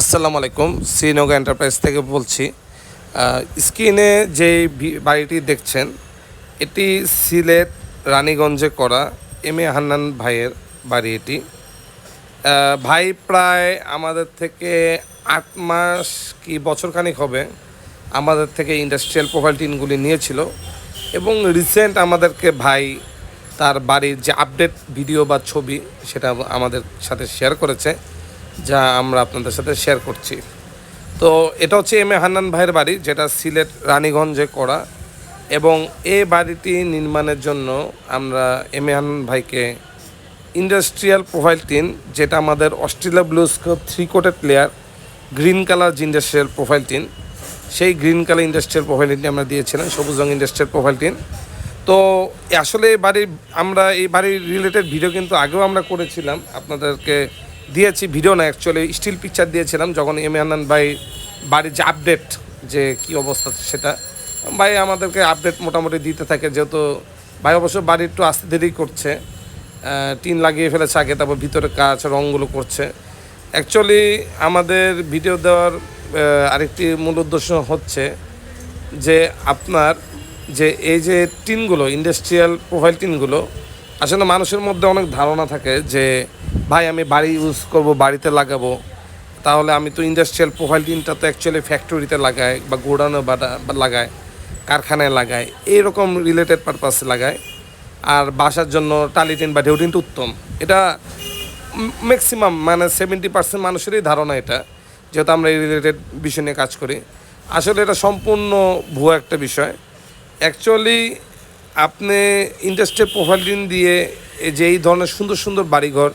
আসসালামু আলাইকুম শ্রীনগর এন্টারপ্রাইজ থেকে বলছি। স্ক্রিনে যে বাড়িটি দেখছেন, এটি সিলেট রানীগঞ্জে করা এম এ হান্নান ভাইয়ের বাড়ি এটি। ভাই প্রায় আমাদের থেকে আট মাস কি বছরখানিক হবে আমাদের থেকে ইন্ডাস্ট্রিয়াল প্রোফাইল টিনগুলি নিয়েছিল এবং রিসেন্ট আমাদেরকে ভাই তার বাড়ির যে আপডেট ভিডিও বা ছবি সেটা আমাদের সাথে শেয়ার করেছে। যা আমরা আপনাদের সাথে শেয়ার করছি। তো এটা হচ্ছে এম এ হান্নান ভাইয়ের বাড়ি, যেটা সিলেট রানীগঞ্জে করা। এবং এ বাড়িটি নির্মাণের জন্য আমরা এম এ হান্নান ভাইকে ইন্ডাস্ট্রিয়াল প্রোফাইল টিন, যেটা আমাদের Australia BlueScope three coated player green colour industrial profile tin সেই গ্রিন কালার ইন্ডাস্ট্রিয়াল প্রোফাইল টিনটি আমরা দিয়েছিলাম, সবুজ রঙ ইন্ডাস্ট্রিয়াল প্রোফাইল টিন তো আসলে এই বাড়ির, আমরা এই বাড়ির রিলেটেড ভিডিও কিন্তু আগেও আমরা করেছিলাম। আপনাদেরকে দিয়েছি ভিডিও না অ্যাকচুয়ালি স্টিল পিকচার দিয়েছিলাম যখন এম হান্নান ভাই বাড়ির যে আপডেট যে কি অবস্থা সেটা, ভাই আমাদেরকে আপডেট মোটামুটি দিতে থাকে, যেহেতু ভাই অবশ্য বাড়ি একটু আস্তে দেরি করছে টিন লাগিয়ে ফেলেছে আগে, তারপর ভিতরে কাজ রঙগুলো করছে। অ্যাকচুয়ালি আমাদের ভিডিও দেওয়ার আরেকটি মূল উদ্দেশ্য হচ্ছে যে আপনার যে এই যে টিনগুলো ইন্ডাস্ট্রিয়াল প্রোফাইল টিনগুলো, আসলে মানুষের মধ্যে অনেক ধারণা থাকে যে ভাই, আমি বাড়ি ইউজ করব, বাড়িতে লাগাবো। তাহলে আমি তো ইন্ডাস্ট্রিয়াল প্রোফাইল টিনটা তো অ্যাকচুয়ালি ফ্যাক্টরিতে লাগাই বা গোডাউনে লাগায়, কারখানায় লাগায় এইরকম রিলেটেড পারপাসে লাগায়। আর বাসার জন্য টালিটিন বা ঢেউটিনটা উত্তম। এটা ম্যাক্সিমাম মানে সেভেন্টি পার্সেন্ট মানুষেরই ধারণা এটা, যেহেতু আমরা এই রিলেটেড বিষয় নিয়ে কাজ করি। আসলে এটা সম্পূর্ণ ভুয়া একটা বিষয়। অ্যাকচুয়ালি আপনি ইন্ডাস্ট্রিয়াল প্রোফাইল দিয়ে যে এই ধরনের সুন্দর সুন্দর বাড়িঘর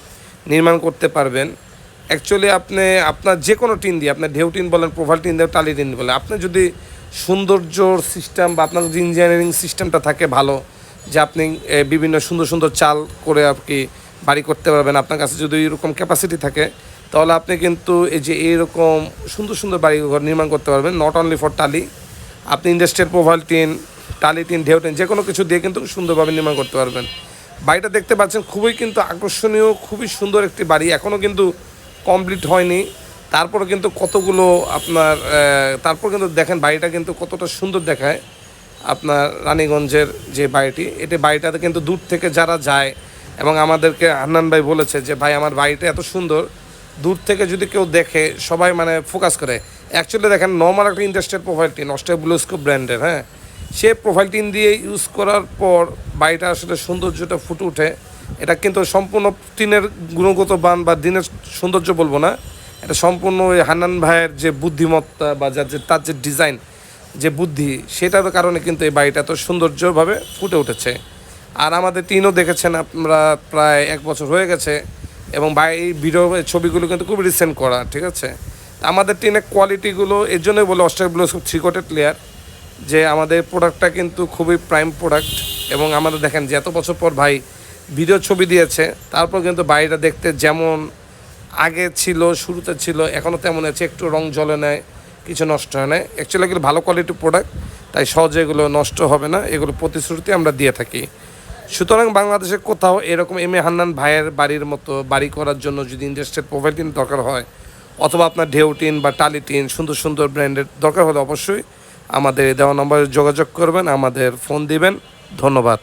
নির্মাণ করতে পারবেন। অ্যাকচুয়ালি আপনি, আপনার যে কোনো টিন দিয়ে আপনার ঢেউ টিন বলেন প্রোফাইল টিন দিয়ে, টালি টিন বলেন, আপনি যদি সৌন্দর্যর সিস্টেম বা আপনার যদি ইঞ্জিনিয়ারিং সিস্টেমটা থাকে ভালো, যে আপনি বিভিন্ন সুন্দর সুন্দর চাল করে আর কি বাড়ি করতে পারবেন, আপনার কাছে যদি এরকম ক্যাপাসিটি থাকে, তাহলে আপনি কিন্তু এই যে এইরকম সুন্দর সুন্দর বাড়ি ঘর নির্মাণ করতে পারবেন নট অনলি ফর টালি, আপনি ইন্ডাস্ট্রিয়াল প্রোফাইল টিন, টালি টিন, ঢেউ টিন যে কোনো কিছু দিয়ে কিন্তু সুন্দরভাবে নির্মাণ করতে পারবেন। বাড়িটা দেখতে পাচ্ছেন, খুবই কিন্তু আকর্ষণীয়, খুবই সুন্দর একটি বাড়ি। এখনও কিন্তু কমপ্লিট হয়নি। তারপরে কিন্তু কতগুলো আপনার তারপর কিন্তু দেখেন বাড়িটা কিন্তু কতটা সুন্দর দেখায় আপনার রানীগঞ্জের যে বাড়িটি। এটি বাড়িটাতে কিন্তু দূর থেকে যারা যায়, এবং আমাদেরকে হান্নান ভাই বলেছে যে, ভাই, আমার বাড়িটা এত সুন্দর। দূর থেকে যদি কেউ দেখে, সবাই মানে ফোকাস করে। অ্যাকচুয়ালি দেখেন নর্মাল একটা industrial profile tin Austria BlueScope ব্র্যান্ডের হ্যাঁ? সে প্রোফাইল টিন দিয়ে ইউজ করার পর বাড়িটা আসলে সৌন্দর্যটা ফুটে ওঠে। এটা কিন্তু সম্পূর্ণ টিনের গুণগত মান বা দিনের সৌন্দর্য বলব না। এটা সম্পূর্ণ ওই হান্নান ভাইয়ের যে বুদ্ধিমত্তা বা যার যে, তার যে ডিজাইন যে বুদ্ধি, সেটার কারণে কিন্তু এই বাড়িটা এত সৌন্দর্যভাবে ফুটে উঠেছে। আর আমাদের টিনও দেখেছেন আপনারা প্রায় এক বছর হয়ে গেছে এবং এই ভিডিও ছবিগুলো কিন্তু খুব রিসেন্ট করা, ঠিক আছে? আমাদের টিনের কোয়ালিটিগুলো এর জন্যই বলে অস্ট্রেলিয়া থ্রি কোটেড যে আমাদের প্রোডাক্টটা কিন্তু খুবই প্রাইম প্রোডাক্ট এবং আমাদের দেখেন যে এত বছর পর ভাই ভিডিও ছবি দিয়েছে, তারপর কিন্তু বাড়িটা দেখতে যেমন আগে ছিল, শুরুতে ছিল এখনও তেমন আছে, একটু রং জলে নেয়, কিছু নষ্ট হয় না। অ্যাকচুয়ালি এগুলো ভালো কোয়ালিটির প্রোডাক্ট তাই সহজে এগুলো নষ্ট হবে না, এগুলো প্রতিশ্রুতি আমরা দিয়ে থাকি। সুতরাং বাংলাদেশে কোথাও এরকম এম এ হান্নান ভাইয়ের বাড়ির মতো বাড়ি করার জন্য যদি ইন্ডাস্ট্রিয়াল প্রোফাইল দরকার হয়, অথবা আপনার ঢেউ টিন বা টালি টিন সুন্দর সুন্দর ব্র্যান্ডের দরকার হলে অবশ্যই আমাদের দেওয়া নম্বরে যোগাযোগ করবেন আমাদের ফোন দিবেন। ধন্যবাদ।